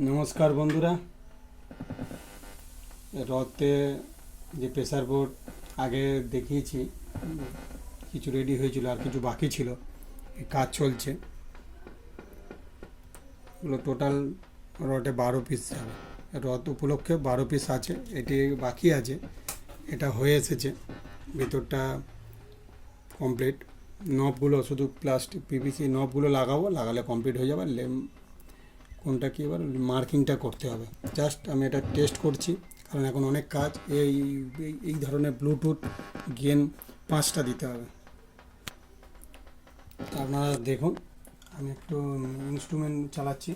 নমস্কার বন্ধুরা। রথে যে প্রেসার বোর্ড আগে দেখিয়েছি, কিছু রেডি হয়েছিল আর কিছু বাকি ছিল। কাজ চলছে। এগুলো টোটাল রথে বারো পিস যাবে। রথ উপলক্ষে বারো পিস আছে, এটি বাকি আছে, এটা হয়ে এসেছে। ভেতরটা কমপ্লিট নবগুলো শুধু প্লাস্টিক পিভিসি নবগুলো লাগাবো, লাগালে কমপ্লিট হয়ে যাবে। লেম কোনটা কী এবার মার্কিংটা করতে হবে। জাস্ট আমি এটা টেস্ট করছি, কারণ এখন অনেক কাজ, এই, এই- ধরনের ব্লুটুথ গেন পাঁচটা দিতে হবে। আপনারা দেখুন, আমি একটু ইনস্ট্রুমেন্ট চালাচ্ছি।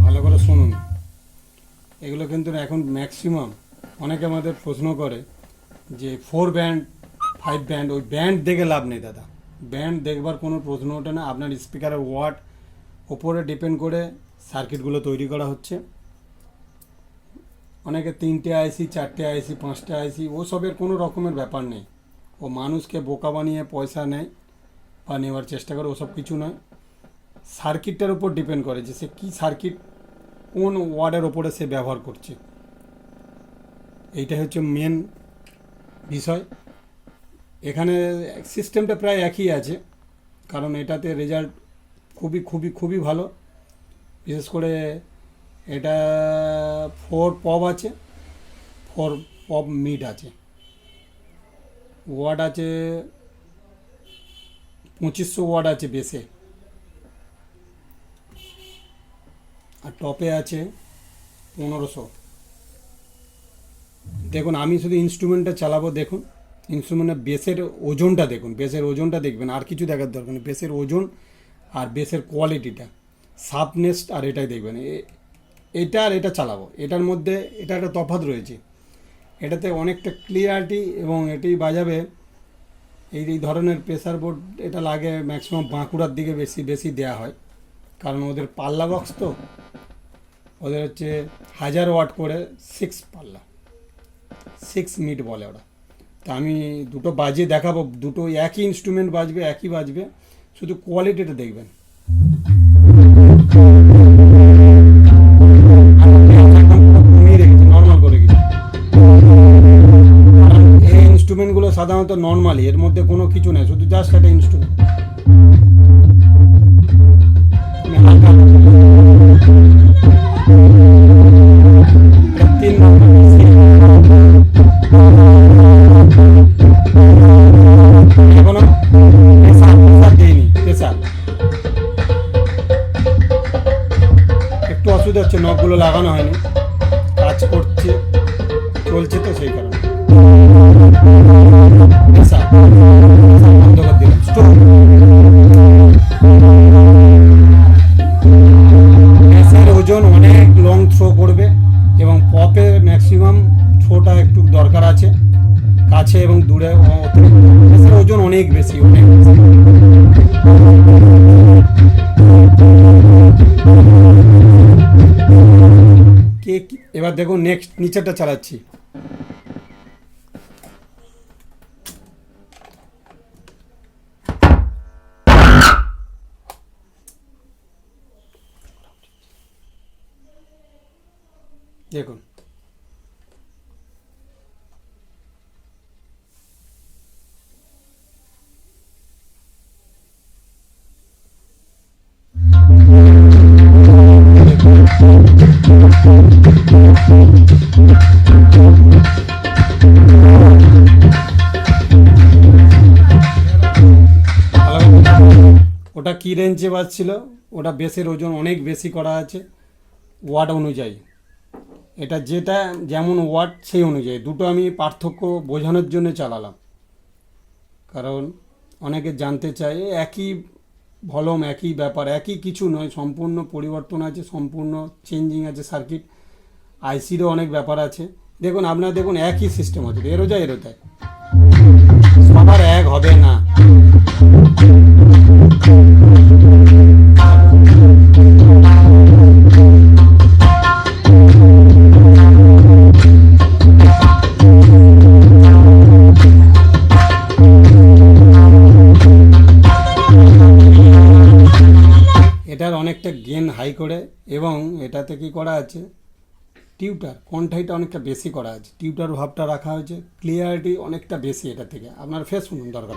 ভালো করে শুনুন। এগুলো কিন্তু এখন ম্যাক্সিমাম অনেকে আমাদের প্রশ্ন করে যে ফোর ব্যান্ড ফাইভ ব্যান্ড ওই ব্যান্ড দেখে লাভ নেই দাদা। ব্যান্ড দেখবার কোনো প্রশ্ন ওঠে না। আপনার স্পিকারের ওয়াট ওপরে ডিপেন্ড করে সার্কিটগুলো তৈরি করা হচ্ছে। অনেকে তিনটে আইসি চারটে আইসি পাঁচটা আইসি ওসবের কোনো রকমের ব্যাপার নেই। ও মানুষকে বোকা বানিয়ে পয়সা নেয় বা নেওয়ার চেষ্টা করে ওসব কিছু নয়। সার্কিটটার উপর ডিপেন্ড করে যে সে কী সার্কিট কোন ওয়ার্ডের ওপরে সে ব্যবহার করছে। এইটা হচ্ছে মেন বিষয়। এখানে সিস্টেমটা প্রায় একই আছে, কারণ এটাতে রেজাল্ট খুবই খুবই খুবই ভালো। বিশেষ করে এটা ফোর পপ আছে ফোর পপ মিড আছে। ওয়ার্ড আছে পঁচিশশো ওয়ার্ড আছে বেসে আর টপে আছে পনেরোশো। দেখুন, আমি শুধু ইনস্ট্রুমেন্টটা চালাবো, দেখুন। ইনস্ট্রুমেন্টের বেসের ওজনটা দেখুন বেসের ওজনটা দেখবেন, আর কিছু দেখার দরকার নেই। বেসের ওজন আর বেসের কোয়ালিটিটা সাফনেস আর এটাই দেখবেন। এটা আর এটা চালাবো। এটার মধ্যে, এটা একটা তফাৎ রয়েছে। এটাতে অনেকটা ক্লিয়ারিটি এবং এটি বাজাবে। এই এই ধরনের প্রেসার বোর্ড এটা লাগে ম্যাক্সিমাম বাঁকুড়ার দিকে বেশি বেশি দেওয়া হয়। কারণ ওদের পাল্লা বক্স তো, ওদের হচ্ছে হাজার ওয়াট করে সিক্স পাল্লা। সিক্স মিট বলে ওরা। তা আমি দুটো বাজিয়ে দেখাবো, দুটো একই ইনস্ট্রুমেন্ট বাজবে, একই বাজবে, শুধু কোয়ালিটিটা দেখবেন। ইনস্ট্রুমেন্টগুলো সাধারণত নর্মালি এর মধ্যে কোনো কিছু নেই, শুধু জাস্ট একটা ইনস্ট্রুমেন্ট তিন একটু অসুবিধা হচ্ছে নখগুলো লাগানো হয়নি। কাজ করছে চলছে তো সেই কারণে। দূরে অতিরিক্ত ওজন অনেক বেশি এবার দেখুন নেক্সট নিচেরটা চালাচ্ছি। দেখুন। ওটা কী রেঞ্জে বাজছিল ওটা বেসের ওজন অনেক বেশি করা আছে। ওয়াট অনুযায়ী। এটা যেটা, যেমন ওয়াট সেই অনুযায়ী। দুটো আমি পার্থক্য বোঝানোর জন্য চালালাম। কারণ অনেকে জানতে চায় একই ভলম একই ব্যাপার, একই কিছু নয়। সম্পূর্ণ পরিবর্তন আছে, সম্পূর্ণ চেঞ্জিং আছে সার্কিট আইসিরও অনেক ব্যাপার আছে। দেখুন, আপনার দেখুন, একই সিস্টেম আছে। এরও যায় সবার এক হবে না। এটার অনেকটা গেন হাই করে এবং এটাতে কি করা আছে? টিউটার কন্ঠাইটা অনেকটা বেশি করা আছে। টিউটার ভাবটা রাখা হয়েছে। ক্লিয়ারিটি অনেকটা বেশি এটা থেকে। আপনার ফেস শুনুন দরকার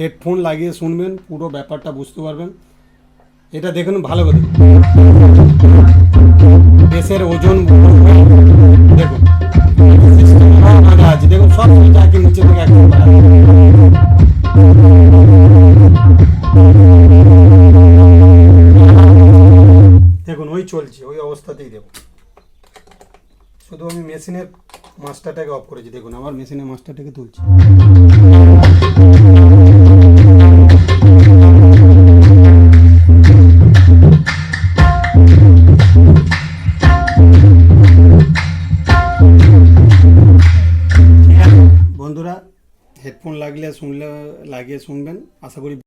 হেডফোন লাগিয়ে শুনবেন, পুরো ব্যাপারটা বুঝতে পারবেন। এটা দেখুন, ভালো করে। দেশের ওজন দেখুন দেখুন দেখুন, ওই চলছে, ওই অবস্থাতেই দেবো শুধু আমি মেশিনের মাস্টারটাকে অফ করেছি। দেখুন, আমার মেশিনের মাস্টারটাকে তুলছি। হেডফোন লাগলে শুনলে লাগিয়ে শুনবেন। আশা করি